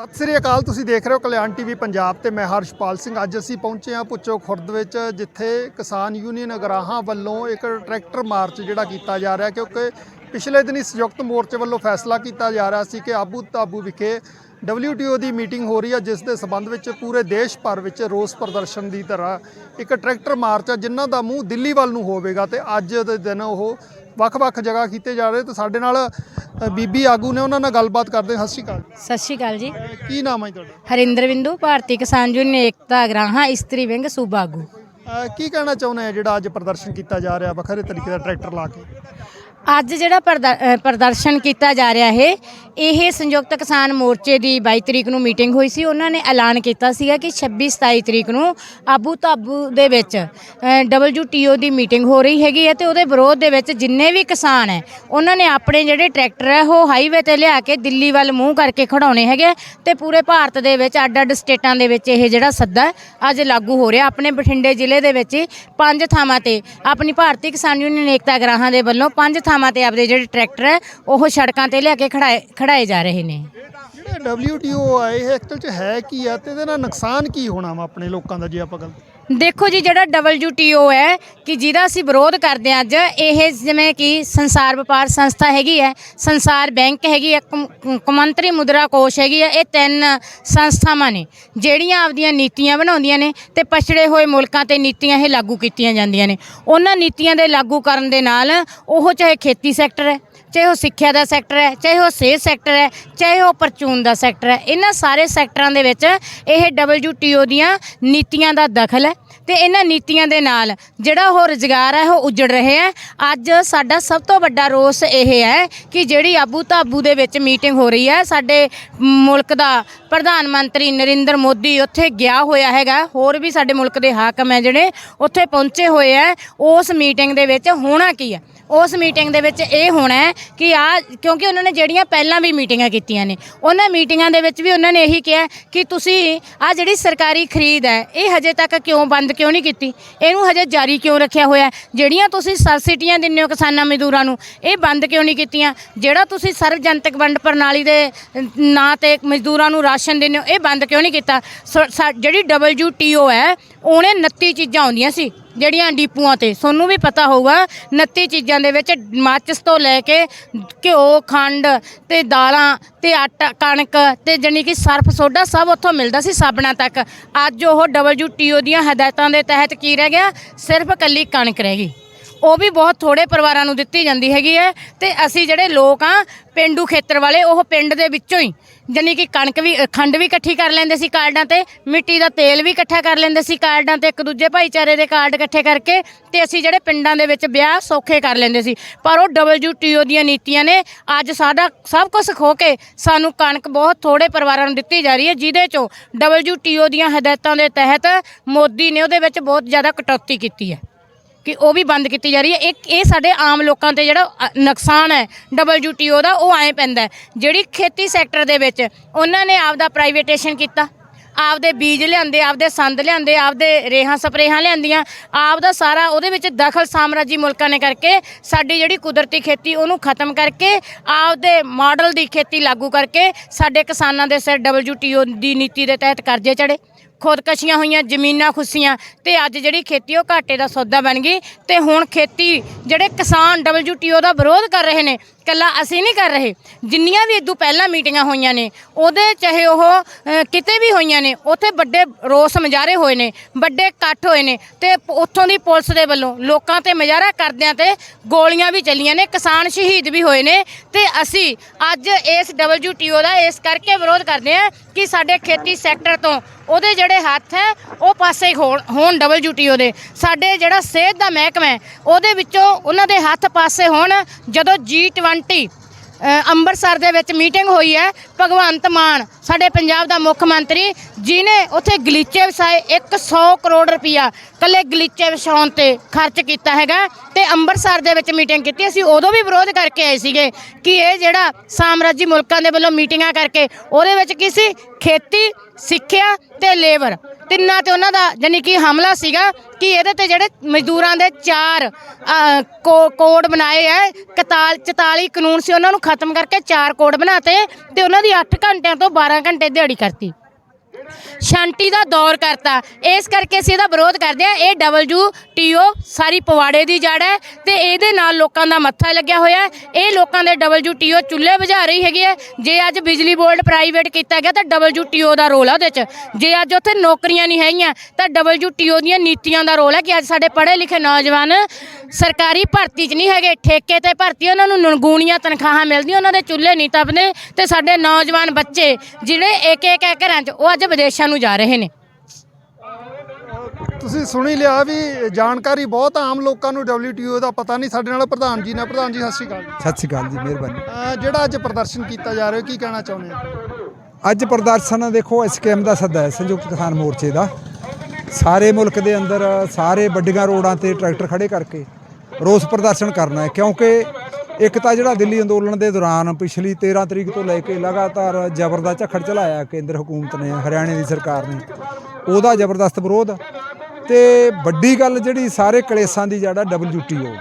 ਸਤਿ ਸ੍ਰੀ ਅਕਾਲ, ਤੁਸੀਂ ਦੇਖ ਰਹੇ ਹੋ ਕਲਿਆਣ ਟੀਵੀ ਪੰਜਾਬ ਤੇ ਮੈਂ ਹਰਸ਼ਪਾਲ ਸਿੰਘ। ਅੱਜ ਅਸੀਂ ਪਹੁੰਚੇ ਹਾਂ ਪੁੱਚੋ ਖੁਰਦ ਵਿੱਚ, ਜਿੱਥੇ ਕਿਸਾਨ ਯੂਨੀਅਨ ਅਗਰਾਹਾਂ ਵੱਲੋਂ ਇੱਕ ਟਰੈਕਟਰ ਮਾਰਚ ਜਿਹੜਾ ਕੀਤਾ ਜਾ ਰਿਹਾ, ਕਿਉਂਕਿ ਪਿਛਲੇ ਦਿਨੀ ਸੰਯੁਕਤ ਮੋਰਚੇ ਵੱਲੋਂ ਫੈਸਲਾ ਕੀਤਾ ਜਾ ਰਿਹਾ ਸੀ ਕਿ ਆਬੂ ਤਾਬੂ ਵਿਖੇ WTO ਦੀ ਮੀਟਿੰਗ ਹੋ ਰਹੀ ਹੈ ਜਿਸ ਦੇ ਸਬੰਧ ਵਿੱਚ ਪੂਰੇ ਦੇਸ਼ ਭਰ ਵਿੱਚ ਰੋਸ ਪ੍ਰਦਰਸ਼ਨ ਦੀ ਤਰ੍ਹਾਂ ਇੱਕ ਟਰੈਕਟਰ ਮਾਰਚ ਹੈ ਜਿਨ੍ਹਾਂ ਦਾ ਮੂੰਹ ਦਿੱਲੀ ਵੱਲ ਨੂੰ ਹੋਵੇਗਾ ਤੇ ਅੱਜ ਦੇ ਦਿਨ ਉਹ ਵੱਖ-ਵੱਖ ਜਗ੍ਹਾ ਕੀਤੇ ਜਾ ਰਹੇ ਤੇ ਸਾਡੇ ਨਾਲ ਬੀਬੀ ਆਗੂ ਨੇ ਉਹਨਾਂ ਨਾਲ ਗੱਲਬਾਤ ਕਰਦੇ ਹਾਂ। ਸਤਿ ਸ਼੍ਰੀ ਅਕਾਲ ਸਤਿ ਸ਼੍ਰੀ ਅਕਾਲ ਜੀ। ਕੀ ਨਾਮ ਹੈ ਤੁਹਾਡਾ? ਹਰਿੰਦਰ ਬਿੰਦੂ ਭਾਰਤੀ ਕਿਸਾਨ ਯੂਨੀਅਨ ਏਕਤਾ ਅਗਰਾਹਾਂ ਇਸਤਰੀ ਵਿੰਗ ਸੂਬਾ ਆਗੂ। ਕੀ ਕਹਿਣਾ ਚਾਹੁੰਦੇ ਆ ਜਿਹੜਾ ਅੱਜ ਪ੍ਰਦਰਸ਼ਨ ਕੀਤਾ ਜਾ ਰਿਹਾ ਵੱਖਰੇ ਤਰੀਕੇ ਦਾ ਟਰੈਕਟਰ ਲਾ ਕੇ? ਅੱਜ ਜਿਹੜਾ ਪ੍ਰਦ- ਪ੍ਰਦਰਸ਼ਨ ਕੀਤਾ ਜਾ ਰਿਹਾ ਹੈ, ਇਹ ਸੰਯੁਕਤ ਕਿਸਾਨ ਮੋਰਚੇ ਦੀ 22 ਤਰੀਕ ਨੂੰ ਮੀਟਿੰਗ ਹੋਈ ਸੀ। ਉਹਨਾਂ ਨੇ ਐਲਾਨ ਕੀਤਾ ਸੀਗਾ ਕਿ 26 27 ਤਰੀਕ ਨੂੰ ਆਬੂ ਤਾਬੂ ਦੇ ਵਿੱਚ WTO ਦੀ ਮੀਟਿੰਗ ਹੋ ਰਹੀ ਹੈਗੀ ਹੈ ਤੇ ਉਹਦੇ ਵਿਰੋਧ ਦੇ ਵਿੱਚ ਜਿੰਨੇ ਵੀ ਕਿਸਾਨ ਹੈ, ਉਹਨਾਂ ਨੇ ਆਪਣੇ ਜਿਹੜੇ ਟਰੈਕਟਰ ਹੈ, ਉਹ ਹਾਈਵੇ ਤੇ ਲਿਆ ਕੇ ਦਿੱਲੀ ਵੱਲ ਮੂੰਹ ਕਰਕੇ ਖੜਾਉਣੇ ਹੈਗੇ ਤੇ ਪੂਰੇ ਭਾਰਤ ਦੇ ਵਿੱਚ ਅੱਡ-ਅੱਡ ਸਟੇਟਾਂ ਦੇ ਵਿੱਚ ਇਹ ਜਿਹੜਾ ਸੱਦਾ ਅੱਜ ਲਾਗੂ ਹੋ ਰਿਹਾ। ਆਪਣੇ ਬਠਿੰਡੇ ਜ਼ਿਲ੍ਹੇ ਦੇ ਵਿੱਚ ਪੰਜ ਥਾਵਾਂ ਤੇ ਆਪਣੀ ਭਾਰਤੀ ਕਿਸਾਨ ਯੂਨੀਅਨ ਏਕਤਾ ਗ੍ਰਾਹਾਂ ਦੇ ਵੱਲੋਂ ਪੰਜ ਥਾਵਾਂ ਤੇ ਆਪਦੇ ਜਿਹੜੇ ਟਰੈਕਟਰ ਹੈ, ਉਹ ਸੜਕਾਂ ਤੇ ਲਿਆ ਕੇ ਖੜਾਏ ਖੜਾਏ ਜਾ ਰਹੇ ਨੇ। ਜਿਹੜਾ WTO ਆ, ਇਹ ਐਕਚੁਅਲ ਚ ਹੈ ਕੀ ਆ ਤੇ ਇਹਦੇ ਨਾਲ ਨੁਕਸਾਨ ਕੀ ਹੋਣਾ ਵਾ ਆਪਣੇ ਲੋਕਾਂ ਦਾ ਜੇ ਆਪਾਂ ਗੱਲ ਦੇਖੋ ਜੀ ਜਿਹੜਾ WTO ਹੈ ਕਿ ਜਿਹਦਾ ਅਸੀਂ ਵਿਰੋਧ ਕਰਦੇ ਹਾਂ ਅੱਜ, ਇਹ ਜਿਵੇਂ ਕਿ ਸੰਸਾਰ ਵਪਾਰ ਸੰਸਥਾ ਹੈਗੀ ਹੈ, ਸੰਸਾਰ ਬੈਂਕ ਹੈਗੀ ਹੈ, ਕੌਮ- ਕੌਮਾਂਤਰੀ ਮੁਦਰਾ ਕੋਸ਼ ਹੈਗੀ ਹੈ, ਇਹ ਤਿੰਨ ਸੰਸਥਾਵਾਂ ਨੇ, ਜਿਹੜੀਆਂ ਆਪਦੀਆਂ ਨੀਤੀਆਂ ਬਣਾਉਂਦੀਆਂ ਨੇ ਤੇ ਪਛੜੇ ਹੋਏ ਮੁਲਕਾਂ ਤੇ ਨੀਤੀਆਂ ਇਹ ਲਾਗੂ ਕੀਤੀਆਂ ਜਾਂਦੀਆਂ ਨੇ। ਉਹਨਾਂ ਨੀਤੀਆਂ ਦੇ ਲਾਗੂ ਕਰਨ ਦੇ ਨਾਲ ਉਹ ਚਾਹੇ ਖੇਤੀ ਸੈਕਟਰ ਹੈ ਚਾਹੇ ਉਹ ਸਿੱਖਿਆ ਦਾ ਸੈਕਟਰ ਹੈ, ਚਾਹੇ ਉਹ ਸਿਹਤ ਸੈਕਟਰ ਹੈ, ਚਾਹੇ ਉਹ ਪਰਚੂਨ ਦਾ ਸੈਕਟਰ ਹੈ, ਇਹਨਾਂ ਸਾਰੇ ਸੈਕਟਰਾਂ ਦੇ ਵਿੱਚ ਇਹ WTO ਦੀਆਂ ਨੀਤੀਆਂ ਦਾ ਦਖਲ ਹੈ ਤੇ ਇਹਨਾਂ ਨੀਤੀਆਂ ਦੇ ਨਾਲ ਜਿਹੜਾ ਉਹ ਰੁਜ਼ਗਾਰ ਹੈ, ਉਹ ਉੱਜੜ ਰਹੇ ਹੈ। ਅੱਜ ਸਾਡਾ ਸਭ ਤੋਂ ਵੱਡਾ ਰੋਸ ਇਹ ਹੈ ਕਿ ਜਿਹੜੀ ਆਬੂ ਤਾਬੂ ਦੇ ਵਿੱਚ ਮੀਟਿੰਗ ਹੋ ਰਹੀ ਹੈ, ਸਾਡੇ ਮੁਲਕ ਦਾ ਪ੍ਰਧਾਨ ਮੰਤਰੀ ਨਰਿੰਦਰ ਮੋਦੀ ਉੱਥੇ ਗਿਆ ਹੋਇਆ ਹੈਗਾ, ਹੋਰ ਵੀ ਸਾਡੇ ਮੁਲਕ ਦੇ ਹਾਕਮ ਹੈ ਜਿਹੜੇ, ਉੱਥੇ ਪਹੁੰਚੇ ਹੋਏ ਹੈ, ਉਸ ਮੀਟਿੰਗ ਦੇ ਵਿੱਚ ਹੋਣਾ ਕੀ ਹੈ? ਉਸ ਮੀਟਿੰਗ ਦੇ ਵਿੱਚ ਇਹ ਹੋਣਾ ਹੈ ਕਿ ਆ, ਕਿਉਂਕਿ ਉਹਨਾਂ ਨੇ ਜਿਹੜੀਆਂ ਪਹਿਲਾਂ ਵੀ ਮੀਟਿੰਗਾਂ ਕੀਤੀਆਂ ਨੇ, ਉਹਨਾਂ ਮੀਟਿੰਗਾਂ ਦੇ ਵਿੱਚ ਵੀ ਉਹਨਾਂ ਨੇ ਇਹੀ ਕਿਹਾ ਕਿ ਤੁਸੀਂ ਆ ਜਿਹੜੀ ਸਰਕਾਰੀ ਖਰੀਦ ਹੈ, ਇਹ ਹਜੇ ਤੱਕ ਕਿਉਂ ਬੰਦ ਕਿਉਂ ਨਹੀਂ ਕੀਤੀ? ਇਹਨੂੰ ਹਜੇ ਜਾਰੀ ਕਿਉਂ ਰੱਖਿਆ ਹੋਇਆ ਜਿਹੜੀਆਂ ਤੁਸੀਂ ਸਬਸਿਡੀਆਂ ਦਿੰਦੇ ਹੋ ਕਿਸਾਨਾਂ ਮਜ਼ਦੂਰਾਂ ਨੂੰ, ਇਹ ਬੰਦ ਕਿਉਂ ਨਹੀਂ ਕੀਤੀਆਂ? ਜਿਹੜਾ ਤੁਸੀਂ ਸਰਵ ਜਨਤਕ ਵੰਡ ਪ੍ਰਣਾਲੀ ਦੇ ਨਾਂ ਤੇ ਮਜ਼ਦੂਰਾਂ ਨੂੰ ਰਾਸ਼ਨ ਦਿੰਦੇ ਹੋ, ਇਹ ਬੰਦ ਕਿਉਂ ਨਹੀਂ ਕੀਤਾ? ਸੋ- ਸਾ- ਜਿਹੜੀ WTO ਹੈ, ਉਹਨੇ 29 ਚੀਜ਼ਾਂ ਆਉਂਦੀਆਂ ਸੀ। ਜਿਹੜੀਆਂ ਡੀਪੂਆਂ ਤੇ। ਤੁਹਾਨੂੰ ਵੀ ਪਤਾ ਹੋਊਗਾ 29 ਚੀਜ਼ਾਂ ਦੇ ਵਿੱਚ ਮਾਚਿਸ ਤੋਂ ਲੈ ਕੇ ਘਿਓ, ਖੰਡ ਤੇ ਦਾਲਾਂ ਤੇ ਆਟਾ, ਕਣਕ ਤੇ ਜਾਣੀ ਕਿ ਸਰਫ ਸੋਡਾ ਸਭ ਉੱਥੋਂ ਮਿਲਦਾ ਸੀ ਸਾਬਣਾ ਤੱਕ। ਅੱਜ ਉਹ WTO ਦੀਆਂ ਹਦਾਇਤਾਂ ਦੇ ਤਹਿਤ ਕੀ ਰਹਿ ਗਿਆ? ਸਿਰਫ ਕੱਲੀ ਕਣਕ ਰਹਿ ਗਈ। ਉਹ ਵੀ ਬਹੁਤ ਥੋੜੇ ਪਰਿਵਾਰਾਂ ਨੂੰ ਦਿੱਤੀ ਜਾਂਦੀ ਹੈਗੀ ਹੈ ਤੇ ਅਸੀਂ ਜਿਹੜੇ ਲੋਕ ਆ, ਪਿੰਡੂ ਖੇਤਰ ਵਾਲੇ, ਉਹ ਪਿੰਡ ਦੇ ਵਿੱਚੋਂ ਹੀ ਜਾਣੀ ਕਿ ਕਣਕ ਵੀ, ਖੰਡ ਵੀ ਇਕੱਠੀ ਕਰ ਲੈਂਦੇ ਸੀ ਕਾਰਡਾਂ ਤੇ, ਮਿੱਟੀ ਦਾ ਤੇਲ ਵੀ ਇਕੱਠਾ ਕਰ ਲੈਂਦੇ ਸੀ ਕਾਰਡਾਂ ਤੇ, ਇੱਕ ਦੂਜੇ ਭਾਈਚਾਰੇ ਦੇ ਕਾਰਡ ਇਕੱਠੇ ਕਰਕੇ ਤੇ ਅਸੀਂ ਜਿਹੜੇ ਪਿੰਡਾਂ ਦੇ ਵਿੱਚ ਵਿਆਹ ਸੌਖੇ ਕਰ ਲੈਂਦੇ ਸੀ। ਪਰ ਉਹ WTO ਦੀਆਂ ਨੀਤੀਆਂ ਨੇ ਅੱਜ ਸਾਡਾ ਸਭ ਕੁਝ ਖੋ ਕੇ ਸਾਨੂੰ ਕਣਕ ਬਹੁਤ ਥੋੜੇ ਪਰਿਵਾਰਾਂ ਨੂੰ ਦਿੱਤੀ ਜਾ ਰਹੀ ਹੈ, ਜਿਹਦੇ ਚੋਂ WTO ਦੀਆਂ ਹਦਾਇਤਾਂ ਦੇ ਤਹਿਤ ਮੋਦੀ ਨੇ ਉਹਦੇ ਵਿੱਚ ਬਹੁਤ ਜ਼ਿਆਦਾ ਕਟੌਤੀ ਕੀਤੀ ਹੈ। ਕਿ ਉਹ ਵੀ ਬੰਦ ਕੀਤੀ ਜਾ ਰਹੀ ਹੈ। ਇੱਕ ਇਹ ਸਾਡੇ ਆਮ ਲੋਕਾਂ ਤੇ ਜਿਹੜਾ ਅ, ਨੁਕਸਾਨ ਹੈ WTO ਦਾ ਉਹ ਐਂ ਪੈਂਦਾ ਹੈ। ਜਿਹੜੀ ਖੇਤੀ ਸੈਕਟਰ ਦੇ ਵਿੱਚ ਉਹਨਾਂ ਨੇ ਆਪਦਾ ਪ੍ਰਾਈਵੇਟੇਸ਼ਨ ਕੀਤਾ। ਆਪਦੇ ਬੀਜ ਲਿਆਂਦੇ ਆਪਦੇ ਸੰਦ ਲਿਆਂਦੇ ਆਪਦੇ ਰੇਹਾਂ ਸਪਰੇਹਾਂ ਲਿਆਂਦੀਆਂ। ਆਪਦਾ ਸਾਰਾ ਉਹਦੇ ਵਿੱਚ ਦਖਲ ਸਾਮਰਾਜੀ ਮੁਲਕਾਂ ਨੇ ਕਰਕੇ ਸਾਡੀ ਜਿਹੜੀ ਕੁਦਰਤੀ ਖੇਤੀ ਉਹਨੂੰ ਖਤਮ ਕਰਕੇ ਆਪਦੇ ਮਾਡਲ ਦੀ ਖੇਤੀ ਲਾਗੂ ਕਰਕੇ ਸਾਡੇ ਕਿਸਾਨਾਂ ਦੇ ਸਿਰ WTO ਦੀ ਨੀਤੀ ਦੇ ਤਹਿਤ ਕਰਜ਼ੇ ਚੜੇ ਖੁਦਕਸ਼ੀਆਂ ਹੋਈਆਂ, ਜ਼ਮੀਨਾਂ ਖੁੱਸੀਆਂ ਤੇ ਅੱਜ ਜਿਹੜੀ ਖੇਤੀ ਉਹ ਘਾਟੇ ਦਾ ਸੌਦਾ ਬਣ ਗਈ ਤੇ ਹੁਣ ਖੇਤੀ ਜਿਹੜੇ ਕਿਸਾਨ WTO ਦਾ ਵਿਰੋਧ ਕਰ ਰਹੇ ਨੇ ਕੱਲਾ ਅਸੀਂ ਨਹੀਂ ਕਰ ਰਹੇ। ਜਿੰਨੀਆਂ ਵੀ ਇਦੋਂ ਪਹਿਲਾਂ ਮੀਟਿੰਗਾਂ ਹੋਈਆਂ ਨੇ, ਉਹਦੇ ਚਾਹੇ ਉਹ ਕਿਤੇ ਵੀ ਹੋਈਆਂ ਨੇ, ਉੱਥੇ ਵੱਡੇ ਰੋਸ ਮੁਜ਼ਾਹਰੇ ਹੋਏ ਨੇ, ਵੱਡੇ ਇਕੱਠ ਹੋਏ ਨੇ ਤੇ ਉੱਥੋਂ ਦੀ ਪੁਲਿਸ ਦੇ ਵੱਲੋਂ ਲੋਕਾਂ ਤੇ ਮੁਜ਼ਾਹਰਾ ਕਰਦਿਆਂ ਤੇ ਗੋਲੀਆਂ ਵੀ ਚੱਲੀਆਂ ਨੇ, ਕਿਸਾਨ ਸ਼ਹੀਦ ਵੀ ਹੋਏ ਨੇ ਤੇ ਅਸੀਂ ਅੱਜ ਇਸ WTO ਦਾ ਇਸ ਕਰਕੇ ਵਿਰੋਧ ਕਰਦੇ ਹਾਂ ਕਿ ਸਾਡੇ ਖੇਤੀ ਸੈਕਟਰ ਤੋਂ ਉਹਦੇ ਜਿਹੜੇ ਹੱਥ ਹੈ, ਉਹ ਪਾਸੇ ਹੋਣ ਡਬਲ ਡਿਊਟੀ ਉਹਦੇ। ਸਾਡੇ ਜਿਹੜਾ ਸਿਹਤ ਦਾ ਮਹਿਕਮਾ ਉਹਦੇ ਵਿੱਚੋਂ ਉਹਨਾਂ ਦੇ ਹੱਥ ਪਾਸੇ ਹੋਣ, ਜਦੋਂ G20 ਅ, ਅੰਮ੍ਰਿਤਸਰ ਦੇ ਵਿੱਚ ਮੀਟਿੰਗ ਹੋਈ ਹੈ ਭਗਵੰਤ ਮਾਨ ਸਾਡੇ ਪੰਜਾਬ ਦਾ ਮੁੱਖ ਮੰਤਰੀ ਜਿਨੇ ਉੱਥੇ ਗਲੀਚੇ ਵਸਾਏ 100 ਕਰੋੜ ਰੁਪਇਆ ਕੱਲੇ ਗਲੀਚੇ ਵਿਛਾਉਣ ਤੇ ਖਰਚ ਕੀਤਾ ਹੈਗਾ ਤੇ ਅੰਮ੍ਰਿਤਸਰ ਦੇ ਵਿੱਚ ਮੀਟਿੰਗ ਕੀਤੀ। ਅਸੀਂ ਉਦੋਂ ਵੀ ਵਿਰੋਧ ਕਰਕੇ ਆਏ ਸੀਗੇ ਕਿ ਇਹ ਜਿਹੜਾ ਸਾਮਰਾਜੀ ਮੁਲਕਾਂ ਦੇ ਵੱਲੋਂ ਮੀਟਿੰਗਾਂ ਕਰਕੇ ਉਹਦੇ ਵਿੱਚ ਕੀ ਸੀ? ਖੇਤੀ ਸਿੱਖਿਆ ਤੇ ਲੇਬਰ। ਤਿੰਨਾਂ ਤੇ ਉਹਨਾਂ ਦਾ ਜਾਨੀ ਕਿ ਹਮਲਾ ਸੀਗਾ ਕਿ ਇਹਦੇ ਤੇ ਜਿਹੜੇ ਮਜ਼ਦੂਰਾਂ ਦੇ ਚਾਰ ਕੋ- ਕੋਡ ਬਣਾਏ ਐ 41 44 ਕਾਨੂੰਨ ਸੀ, ਉਹਨਾਂ ਨੂੰ ਖਤਮ ਕਰਕੇ ਚਾਰ ਕੋਡ ਬਣਾਤੇ ਤੇ ਉਹਨਾਂ ਦੀ 8 ਘੰਟਿਆਂ ਤੋਂ 12 ਘੰਟੇ ਦਿਹਾੜੀ ਕਰਤੀ। ਸ਼ਾਂਤੀ ਦਾ ਦੌਰ ਕਰਤਾ। ਇਸ ਕਰਕੇ ਅਸੀਂ ਇਹਦਾ ਵਿਰੋਧ ਕਰਦੇ ਆ ਇਹ ਡਬਲਯੂ WTO ਸਾਰੀ ਪਵਾੜੇ ਦੀ ਜੜ ਹੈ ਤੇ ਇਹਦੇ ਨਾਲ ਲੋਕਾਂ ਦਾ ਮੱਥਾ ਲੱਗਿਆ ਹੋਇਆ ਹੈ। ਇਹ ਲੋਕਾਂ ਦੇ ਡਬਲਯੂ WTO ਚੁੱਲ੍ਹੇ ਬੁਝਾ ਰਹੀ ਹੈਗੀ ਹੈ। ਜੇ ਅੱਜ ਬਿਜਲੀ ਬੋਰਡ ਪ੍ਰਾਈਵੇਟ ਕੀਤਾ ਗਿਆ ਤਾਂ ਡਬਲਯੂ WTO ਦਾ ਰੋਲ ਆ ਉਹਦੇ 'ਚ। ਜੇ ਅੱਜ ਉੱਥੇ ਨੌਕਰੀਆਂ ਨਹੀਂ ਹੈਗੀਆਂ ਤਾਂ ਡਬਲਯੂ WTO ਦੀਆਂ ਨੀਤੀਆਂ ਦਾ ਰੋਲ ਹੈ ਕਿ ਅੱਜ ਸਾਡੇ ਪੜ੍ਹੇ ਲਿਖੇ ਨੌਜਵਾਨ ਸਰਕਾਰੀ ਭਰਤੀ 'ਚ ਨਹੀਂ ਹੈਗੇ, ਠੇਕੇ ਤੇ ਭਰਤੀ ਉਹਨਾਂ ਨੂੰ ਨਗੂਣੀਆਂ ਤਨਖਾਹਾਂ ਮਿਲਦੀਆਂ, ਉਹਨਾਂ ਦੇ ਚੁੱਲ੍ਹੇ ਨਹੀਂ ਤਪਦੇ ਤੇ ਸਾਡੇ ਨੌਜਵਾਨ ਬੱਚੇ ਜਿਹੜੇ ਇੱਕ ਇੱਕ ਘਰਾਂ 'ਚ, ਉਹ ਅੱਜ ਵਿਦੇਸ਼ਾਂ ਨੂੰ ਜਾ ਰਹੇ ਨੇ। ਤੁਸੀਂ ਸੁਣੀ ਲਿਆ ਵੀ ਜਾਣਕਾਰੀ ਬਹੁਤ ਆਮ ਲੋਕਾਂ ਨੂੰ WTO ਦਾ ਪਤਾ ਨਹੀਂ ਸਾਡੇ ਨਾਲ ਪ੍ਰਧਾਨ ਜੀ ਨੇ। ਪ੍ਰਧਾਨ ਜੀ ਸਤਿ ਸ਼੍ਰੀ ਅਕਾਲ। ਸਤਿ ਸ਼੍ਰੀ ਅਕਾਲ ਜੀ ਮਿਹਰਬਾਨੀ। ਅਹ ਜਿਹੜਾ ਅੱਜ ਪ੍ਰਦਰਸ਼ਨ ਕੀਤਾ ਜਾ ਰਿਹਾ ਕੀ ਕਹਿਣਾ ਚਾਹੁੰਦੇ ਆ ਅੱਜ ਪ੍ਰਦਰਸ਼ਨ ਦੇਖੋ ਸਕੀਮ ਦਾ ਸੱਦਾ ਹੈ ਸੰਯੁਕਤ ਕਿਸਾਨ ਮੋਰਚੇ ਦਾ। ਸਾਰੇ ਮੁਲਕ ਦੇ ਅੰਦਰ ਸਾਰੇ ਵੱਡੀਆਂ ਰੋਡਾਂ ਤੇ ਟਰੈਕਟਰ ਖੜੇ ਕਰਕੇ ਰੋਸ ਪ੍ਰਦਰਸ਼ਨ ਕਰਨਾ ਹੈ ਕਿਉਂਕਿ ਇੱਕ ਤਾਂ ਜਿਹੜਾ ਦਿੱਲੀ ਅੰਦੋਲਨ ਦੇ ਦੌਰਾਨ ਪਿਛਲੀ 13 ਤਰੀਕ ਤੋਂ ਲੈ ਕੇ ਲਗਾਤਾਰ ਜ਼ਬਰ ਦਾ ਝੱਖੜ ਚਲਾਇਆ ਕੇਂਦਰ ਹਕੂਮਤ ਨੇ, ਹਰਿਆਣੇ ਦੀ ਸਰਕਾਰ ਨੇ। ਉਹਦਾ ਜ਼ਬਰਦਸਤ ਵਿਰੋਧ ਤੇ ਵੱਡੀ ਗੱਲ ਜਿਹੜੀ ਸਾਰੇ ਕਲੇਸ਼ਾਂ ਦੀ ਜੜ ਹੈ WTO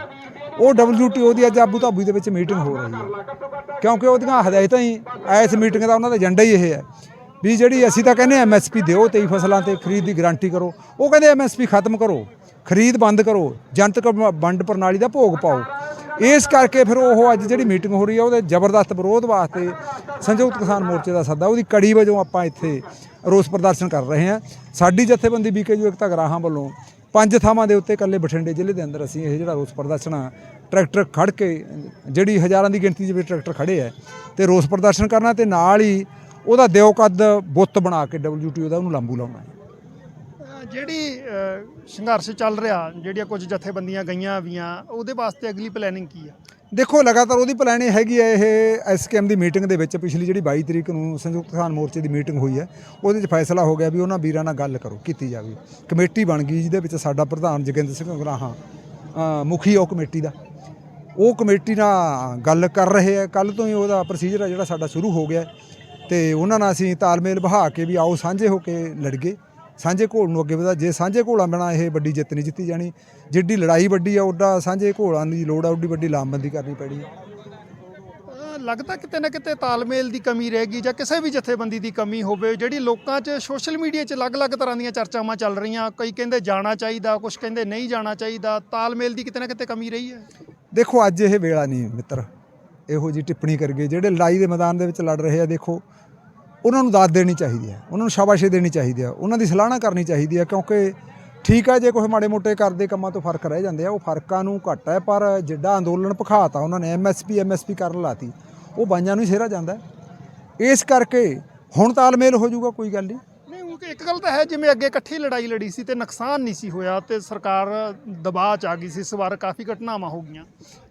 ਉਹ WTO ਦੀ ਅੱਜ ਆਬੂ ਧਾਬੀ ਦੇ ਵਿੱਚ ਮੀਟਿੰਗ ਹੋ ਰਹੀ ਹੈ। ਕਿਉਂਕਿ ਉਹਦੀਆਂ ਹਦਾਇਤਾਂ ਹੀ, ਇਸ ਮੀਟਿੰਗ ਦਾ ਉਹਨਾਂ ਦਾ ਏਜੰਡਾ ਹੀ ਇਹ ਹੈ ਵੀ ਜਿਹੜੀ ਅਸੀਂ ਤਾਂ ਕਹਿੰਦੇ ਐਮਐਸਪੀ ਦਿਓ 23 ਫਸਲਾਂ ਤੇ ਖਰੀਦ ਦੀ ਗਾਰੰਟੀ ਕਰੋ, ਉਹ ਕਹਿੰਦੇ ਐਮਐਸਪੀ ਖਤਮ ਕਰੋ, ਖਰੀਦ ਬੰਦ ਕਰੋ, ਜਨਤਕ ਵੰਡ ਪ੍ਰਣਾਲੀ ਦਾ ਭੋਗ ਪਾਓ। ਇਸ ਕਰਕੇ ਫਿਰ ਉਹ ਅੱਜ ਜਿਹੜੀ ਮੀਟਿੰਗ ਹੋ ਰਹੀ ਹੈ ਉਹਦੇ ਜ਼ਬਰਦਸਤ ਵਿਰੋਧ ਵਾਸਤੇ ਸੰਯੁਕਤ ਕਿਸਾਨ ਮੋਰਚੇ ਦਾ ਸੱਦਾ, ਉਹਦੀ ਕੜੀ ਵਜੋਂ ਆਪਾਂ ਇੱਥੇ ਰੋਸ ਪ੍ਰਦਰਸ਼ਨ ਕਰ ਰਹੇ ਹਾਂ। ਸਾਡੀ ਜਥੇਬੰਦੀ ਬੀਕੇਯੂ ਇਕਤਾ ਗਰਾਹਾਂ ਵੱਲੋਂ ਪੰਜ ਥਾਵਾਂ ਦੇ ਉੱਤੇ ਇਕੱਲੇ ਬਠਿੰਡੇ ਜ਼ਿਲ੍ਹੇ ਦੇ ਅੰਦਰ ਅਸੀਂ ਇਹ ਜਿਹੜਾ ਰੋਸ ਪ੍ਰਦਰਸ਼ਨ ਆ, ਟਰੈਕਟਰ ਖੜ ਕੇ, ਜਿਹੜੀ ਹਜ਼ਾਰਾਂ ਦੀ ਗਿਣਤੀ ਦੇ ਵਿੱਚ ਟਰੈਕਟਰ ਖੜੇ ਆ, ਤੇ ਰੋਸ ਪ੍ਰਦਰਸ਼ਨ ਕਰਨਾ ਤੇ ਨਾਲ ਹੀ ਉਹਦਾ ਦਿਓ ਕੱਦ ਬੁੱਤ ਬਣਾ ਕੇ WTO ਦਾ ਉਹਨੂੰ ਲਾਂਬੂ ਲਾਉਣਾ ਜਿਹੜੀ ਸੰਘਰਸ਼ ਚੱਲ ਰਿਹਾ, ਜਿਹੜੀਆਂ ਕੁਝ ਜਥੇਬੰਦੀਆਂ ਗਈਆਂ ਵੀਆਂ, ਉਹਦੇ ਵਾਸਤੇ ਅਗਲੀ ਪਲੈਨਿੰਗ ਕੀ ਆ? ਦੇਖੋ, ਲਗਾਤਾਰ ਉਹਦੀ ਪਲੈਨਿੰਗ ਹੈਗੀ ਹੈ ਇਹ ਐਸਕੇਐਮ ਦੀ ਮੀਟਿੰਗ ਦੇ ਵਿੱਚ ਪਿਛਲੀ ਜਿਹੜੀ 22 ਤਰੀਕ ਨੂੰ ਸੰਯੁਕਤ ਕਿਸਾਨ ਮੋਰਚੇ ਦੀ ਮੀਟਿੰਗ ਹੋਈ ਹੈ, ਉਹਦੇ 'ਚ ਫੈਸਲਾ ਹੋ ਗਿਆ ਵੀ ਉਹਨਾਂ ਵੀਰਾਂ ਨਾਲ ਗੱਲ ਕਰੋ, ਕੀਤੀ ਜਾਵੇ। ਕਮੇਟੀ ਬਣ ਗਈ, ਜਿਹਦੇ ਵਿੱਚ ਸਾਡਾ ਪ੍ਰਧਾਨ ਜੋਗਿੰਦਰ ਸਿੰਘ ਗਰਾਹਾਂ ਮੁਖੀ ਆ ਉਹ ਕਮੇਟੀ ਦਾ। ਉਹ ਕਮੇਟੀ ਨਾਲ ਗੱਲ ਕਰ ਰਹੇ ਆ ਕੱਲ ਤੋਂ ਹੀ ਉਹਦਾ ਪ੍ਰੋਸੀਜਰ ਆ ਜਿਹੜਾ ਸਾਡਾ ਸ਼ੁਰੂ ਹੋ ਗਿਆ। ਹੈ ਤੇ ਉਹਨਾਂ ਨਾਲ ਅਸੀਂ ਤਾਲਮੇਲ ਬਹਾ ਕੇ ਵੀ ਆਓ, ਸਾਂਝੇ ਹੋ ਕੇ ਲੜਗੇ ਸਾਂਝੇ ਘੋਲ ਨੂੰ ਅੱਗੇ ਵਧਾ ਜੇ ਸਾਂਝੇ ਘੋਲਾਂ ਬਿਨਾਂ ਇਹ ਵੱਡੀ ਜਿੱਤ ਨਹੀਂ ਜਿੱਤੀ ਜਾਣੀ ਜਿੱਡੀ ਲੜਾਈ ਵੱਡੀ ਆ ਉੱਡਾ ਸਾਂਝੇ ਘੋਲਾਂ ਦੀ ਲੋੜ ਆ ਉੱਡੀ ਵੱਡੀ ਲਾਮਬੰਦੀ ਕਰਨੀ ਪੈਣੀ ਲੱਗਦਾ ਕਿਤੇ ਨਾ ਕਿਤੇ ਤਾਲਮੇਲ ਦੀ ਕਮੀ ਰਹੇਗੀ ਜਾਂ ਕਿਸੇ ਵੀ ਜਥੇਬੰਦੀ ਦੀ ਕਮੀ ਹੋਵੇ ਜਿਹੜੀ ਲੋਕਾਂ 'ਚ ਸੋਸ਼ਲ ਮੀਡੀਆ 'ਚ ਅਲੱਗ-ਅਲੱਗ ਤਰ੍ਹਾਂ ਦੀਆਂ ਚਰਚਾਵਾਂ ਚੱਲ ਰਹੀਆਂ ਕਈ ਕਹਿੰਦੇ ਜਾਣਾ ਚਾਹੀਦਾ ਕੁਝ ਕਹਿੰਦੇ ਨਹੀਂ ਜਾਣਾ ਚਾਹੀਦਾ ਤਾਲਮੇਲ ਦੀ ਕਿਤੇ ਨਾ ਕਿਤੇ ਕਮੀ ਰਹੀ ਹੈ? ਦੇਖੋ ਅੱਜ ਇਹ ਵੇਲਾ ਨਹੀਂ ਮਿੱਤਰ ਇਹੋ ਜੀ ਟਿੱਪਣੀ ਕਰਗੇ ਜਿਹੜੇ ਲੜਾਈ ਦੇ ਮੈਦਾਨ ਦੇ ਵਿੱਚ ਲੜ ਰਹੇ ਆ ਦੇਖੋ ਉਹਨਾਂ ਨੂੰ ਦਾਦ ਦੇਣੀ ਚਾਹੀਦੀ ਹੈ ਉਹਨਾਂ ਨੂੰ ਸ਼ਾਬਾਸ਼ੀ ਦੇਣੀ ਚਾਹੀਦੀ ਹੈ ਉਹਨਾਂ ਦੀ ਸਲਾਹਣਾ ਕਰਨੀ ਚਾਹੀਦੀ ਹੈ ਕਿਉਂਕਿ ਠੀਕ ਹੈ ਜੇ ਕੋਈ ਮਾੜੇ ਮੋਟੇ ਕਰਦੇ ਕੰਮਾਂ ਤੋਂ ਫ਼ਰਕ ਰਹਿ ਜਾਂਦੇ ਆ ਉਹ ਫਰਕਾਂ ਨੂੰ ਘੱਟ ਹੈ ਪਰ ਜਿੱਡਾ ਅੰਦੋਲਨ ਭਖਾਤਾ ਉਹਨਾਂ ਨੇ ਐਮਐਸਪੀ ਐਮਐਸਪੀ ਕਰਨ ਲਾਤੀ ਉਹ ਬਾਈਆਂ ਨੂੰ ਹੀ ਸਿਹਰਾ ਜਾਂਦਾ। ਇਸ ਕਰਕੇ ਹੁਣ ਤਾਲਮੇਲ ਹੋ ਜਾਊਗਾ ਕੋਈ ਗੱਲ ਨਹੀਂ ਨਹੀਂ ਉਹ ਕਿ ਇੱਕ ਗੱਲ ਤਾਂ ਹੈ ਜਿਵੇਂ ਅੱਗੇ ਇਕੱਠੀ ਲੜਾਈ ਲੜੀ ਸੀ ਤੇ ਨੁਕਸਾਨ ਨਹੀਂ ਸੀ ਹੋਇਆ ਤੇ ਸਰਕਾਰ ਦਬਾਅ 'ਚ ਆ ਗਈ ਸੀ ਇਸ ਵਾਰ ਕਾਫੀ ਘਟਨਾਵਾਂ ਹੋ ਗਈਆਂ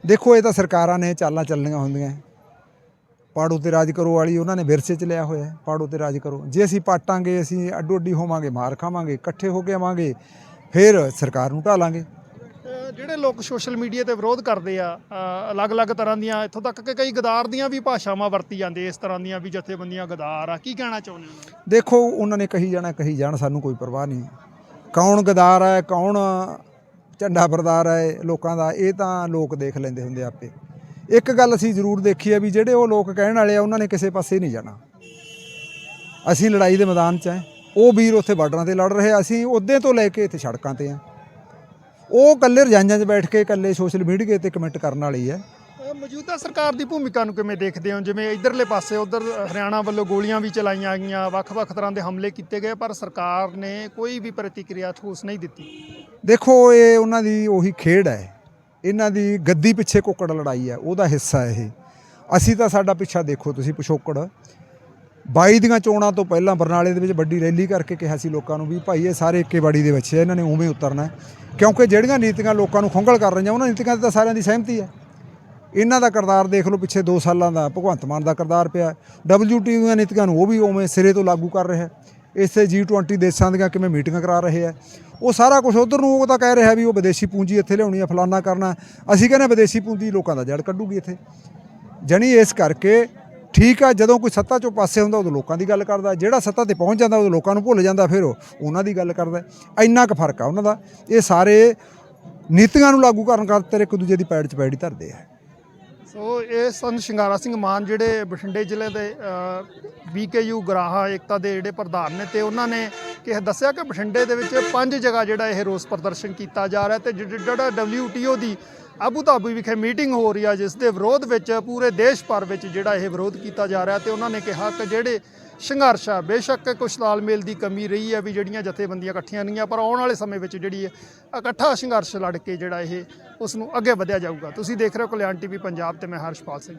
ਦੇਖੋ ਇਹ ਤਾਂ ਸਰਕਾਰਾਂ ਨੇ ਚਾਲਾਂ ਚੱਲਣੀਆਂ ਹੁੰਦੀਆਂ। ਪਾੜੋ ਤੇ ਰਾਜ ਕਰੋ ਵਾਲੀ ਉਹਨਾਂ ਨੇ ਵਿਰਸੇ ਚ ਲਿਆ ਹੋਇਆ ਪਾੜੋ ਤੇ ਰਾਜ ਕਰੋ। ਜੇ ਅਸੀਂ ਪਾਟਾਂਗੇ ਅਸੀਂ ਅੱਡੋ ਅੱਡੀ ਹੋਵਾਂਗੇ ਮਾਰ ਖਾਵਾਂਗੇ ਇਕੱਠੇ ਹੋ ਕੇ ਆਵਾਂਗੇ ਫਿਰ ਸਰਕਾਰ ਨੂੰ ਢਾਲਾਂਗੇ। ਜਿਹੜੇ ਲੋਕ ਸੋਸ਼ਲ ਮੀਡੀਆ ਤੇ ਵਿਰੋਧ ਕਰਦੇ ਆ ਅਲੱਗ-ਅਲੱਗ ਤਰ੍ਹਾਂ ਦੀਆਂ ਇੱਥੋਂ ਤੱਕ ਕਿ ਕਈ ਗਦਾਰ ਦੀਆਂ ਵੀ ਭਾਸ਼ਾਵਾਂ ਵਰਤੀ ਜਾਂਦੇ ਇਸ ਤਰ੍ਹਾਂ ਦੀਆਂ ਵੀ ਜਥੇਬੰਦੀਆਂ ਗਦਾਰ ਆ। ਕੀ ਕਹਿਣਾ ਚਾਹੁੰਦੇ ਹੋ? ਦੇਖੋ ਉਹਨਾਂ ਨੇ ਕਹੀ ਜਾਣਾ ਕਹੀ ਜਾਣ ਸਾਨੂੰ ਕੋਈ ਪਰਵਾਹ ਨਹੀਂ। ਕੌਣ ਗਦਾਰ ਹੈ ਕੌਣ ਝੰਡਾ ਬਰਦਾਰ ਹੈ ਲੋਕਾਂ ਦਾ ਇਹ ਤਾਂ ਲੋਕ ਦੇਖ ਲੈਂਦੇ ਹੁੰਦੇ ਆਪੇ। ਇੱਕ ਗੱਲ ਅਸੀਂ ਜ਼ਰੂਰ ਦੇਖੀ ਹੈ ਵੀ ਜਿਹੜੇ ਉਹ ਲੋਕ ਕਹਿਣ ਵਾਲੇ ਆ ਉਹਨਾਂ ਨੇ ਕਿਸੇ ਪਾਸੇ ਨਹੀਂ ਜਾਣਾ। ਅਸੀਂ ਲੜਾਈ ਦੇ ਮੈਦਾਨ 'ਚ ਹੈ। ਉਹ ਵੀਰ ਉੱਥੇ ਬਾਰਡਰਾਂ ਤੇ ਲੜ ਰਹੇ ਆ, ਅਸੀਂ ਉਹਦੇ ਤੋਂ ਲੈ ਕੇ ਇੱਥੇ ਸੜਕਾਂ ਤੇ ਆ। ਉਹ ਇਕੱਲੇ ਰਜਾਈਆਂ 'ਚ ਬੈਠ ਕੇ ਇਕੱਲੇ ਸੋਸ਼ਲ ਮੀਡੀਆ ਤੇ ਕਮੈਂਟ ਕਰਨ ਵਾਲੀ ਹੈ। ਮੌਜੂਦਾ ਸਰਕਾਰ ਦੀ ਭੂਮਿਕਾ ਨੂੰ ਕਿਵੇਂ ਦੇਖਦੇ ਹੋ? ਜਿਵੇਂ ਇਧਰਲੇ ਪਾਸੇ ਉਧਰ ਹਰਿਆਣਾ ਵੱਲੋਂ ਗੋਲੀਆਂ ਵੀ ਚਲਾਈਆਂ ਗਈਆਂ ਵੱਖ-ਵੱਖ ਤਰ੍ਹਾਂ ਦੇ ਹਮਲੇ ਕੀਤੇ ਗਏ ਪਰ ਸਰਕਾਰ ਨੇ ਕੋਈ ਵੀ ਪ੍ਰਤੀਕਿਰਿਆ ਠੋਸ ਨਹੀਂ ਦਿੱਤੀ। ਦੇਖੋ ਇਹ ਉਹਨਾਂ ਦੀ ਉਹੀ ਖੇਡ ਹੈ। ਇਹਨਾਂ ਦੀ ਗੱਦੀ ਪਿੱਛੇ ਕੁੱਕੜ ਲੜਾਈ ਹੈ, ਉਹਦਾ ਹਿੱਸਾ ਇਹ। ਅਸੀਂ ਤਾਂ ਸਾਡਾ ਪਿੱਛਾ ਦੇਖੋ ਤੁਸੀਂ ਪਿਛੋਕੜ। 22 ਦੀਆਂ ਚੋਣਾਂ ਤੋਂ ਪਹਿਲਾਂ ਬਰਨਾਲੇ ਦੇ ਵਿੱਚ ਵੱਡੀ ਰੈਲੀ ਕਰਕੇ ਕਿਹਾ ਸੀ ਲੋਕਾਂ ਨੂੰ ਵੀ ਭਾਈ ਇਹ ਸਾਰੇ ਇੱਕੇ ਬਾੜੀ ਦੇ ਵਿੱਚ ਹੈ, ਇਹਨਾਂ ਨੇ ਉਵੇਂ ਉਤਰਨਾ ਕਿਉਂਕਿ ਜਿਹੜੀਆਂ ਨੀਤੀਆਂ ਲੋਕਾਂ ਨੂੰ ਖੁੰਗਲ ਕਰ ਰਹੀਆਂ, ਉਹਨਾਂ ਨੀਤੀਆਂ ਤੇ ਤਾਂ ਸਾਰਿਆਂ ਦੀ ਸਹਿਮਤੀ ਹੈ। ਇਹਨਾਂ ਦਾ ਕਰਤਾਰ ਦੇਖ ਲਓ, ਪਿੱਛੇ 2 ਸਾਲਾਂ ਦਾ ਭਗਵੰਤ ਮਾਨ ਦਾ ਕਰਤਾਰ ਪਿਆ। WTO ਦੀਆਂ ਨੀਤੀਆਂ ਨੂੰ ਉਹ ਵੀ ਉਵੇਂ ਸਿਰੇ ਤੋਂ ਲਾਗੂ ਕਰ ਰਿਹਾ ਇਸੇ G20 ਦੇਸ਼ਾਂ ਦੀਆਂ ਕਿਵੇਂ ਮੀਟਿੰਗਾਂ ਕਰਾ ਰਹੇ ਆ। ਉਹ ਸਾਰਾ ਕੁਝ ਉਧਰ ਨੂੰ ਉਹ ਤਾਂ ਕਹਿ ਰਿਹਾ ਵੀ ਉਹ ਵਿਦੇਸ਼ੀ ਪੂੰਜੀ ਇੱਥੇ ਲਿਆਉਣੀ ਆ, ਫਲਾਨਾ ਕਰਨਾ। ਅਸੀਂ ਕਹਿੰਦੇ ਵਿਦੇਸ਼ੀ ਪੂੰਜੀ ਲੋਕਾਂ ਦਾ ਜੜ ਕੱਢੂਗੀ ਇੱਥੇ। ਜਣੀ ਇਸ ਕਰਕੇ ਠੀਕ ਆ, ਜਦੋਂ ਕੋਈ ਸੱਤਾ ਚੋਂ ਪਾਸੇ ਹੁੰਦਾ, ਉਦੋਂ ਲੋਕਾਂ ਦੀ ਗੱਲ ਕਰਦਾ। ਜਿਹੜਾ ਸੱਤਾ ਤੇ ਪਹੁੰਚ ਜਾਂਦਾ, ਉਦੋਂ ਲੋਕਾਂ ਨੂੰ ਭੁੱਲ ਜਾਂਦਾ, ਫਿਰ ਉਹ ਉਹਨਾਂ ਦੀ ਗੱਲ ਕਰਦਾ। ਇੰਨਾ ਕੁ ਫ਼ਰਕ ਆ ਉਹਨਾਂ ਦਾ। ਇਹ ਸਾਰੇ ਨੀਤੀਆਂ ਨੂੰ ਲਾਗੂ ਕਰਨ ਖਾਤਰ ਇੱਕ ਦੂਜੇ ਦੀ ਪੈੜ 'ਚ ਪੈੜੀ ਧਰਦੇ ਆ। ਸੋ ਇਹ ਸੰਤ ਸ਼ਿੰਗਾਰਾ ਸਿੰਘ ਮਾਨ ਜਿਹੜੇ ਬਠਿੰਡੇ ਜ਼ਿਲ੍ਹੇ ਦੇ ਬੀਕੇਯੂ ਗਰਾਹਾ ਏਕਤਾ ਦੇ ਜਿਹੜੇ ਪ੍ਰਧਾਨ ਨੇ ਤੇ ਉਹਨਾਂ ਨੇ ਕਿ ਦੱਸਿਆ ਕਿ ਬਠਿੰਡੇ ਦੇ ਵਿੱਚ ਪੰਜ ਜਗ੍ਹਾ ਜਿਹੜਾ ਇਹ ਰੋਸ ਪ੍ਰਦਰਸ਼ਨ ਕੀਤਾ ਜਾ ਰਿਹਾ ਤੇ ਜਿ- ਜਿਹੜਾ WTO ਦੀ ਆਬੂ ਧਾਬੀ ਵਿਖੇ ਮੀਟਿੰਗ ਹੋ ਰਹੀ ਆ, ਜਿਸ ਦੇ ਵਿਰੋਧ ਵਿੱਚ ਪੂਰੇ ਦੇਸ਼ ਭਰ ਵਿੱਚ ਜਿਹੜਾ ਇਹ ਵਿਰੋਧ ਕੀਤਾ ਜਾ ਰਿਹਾ ਤੇ ਉਹਨਾਂ ਨੇ ਕਿਹਾ ਕਿ ਜਿਹੜੇ ਸੰਘਰਸ਼ ਆ, ਬੇਸ਼ੱਕ ਕੁਛ ਤਾਲਮੇਲ ਦੀ ਕਮੀ ਰਹੀ ਹੈ ਵੀ ਜਿਹੜੀਆਂ ਜਥੇਬੰਦੀਆਂ ਇਕੱਠੀਆਂ ਨਹੀਂ ਆ, ਪਰ ਆਉਣ ਵਾਲੇ ਸਮੇਂ ਵਿੱਚ ਜਿਹੜੀ ਹੈ ਇਕੱਠਾ ਸੰਘਰਸ਼ ਲੜ ਕੇ ਜਿਹੜਾ ਇਹ ਉਸ ਨੂੰ ਅੱਗੇ ਵਧਿਆ ਜਾਊਗਾ। ਤੁਸੀਂ ਦੇਖ ਰਹੇ ਹੋ ਕਲਿਆਣ ਟੀਵੀ ਪੰਜਾਬ ਤੇ ਮੈਂ ਹਰਸ਼ਪਾਲ ਸਿੰਘ।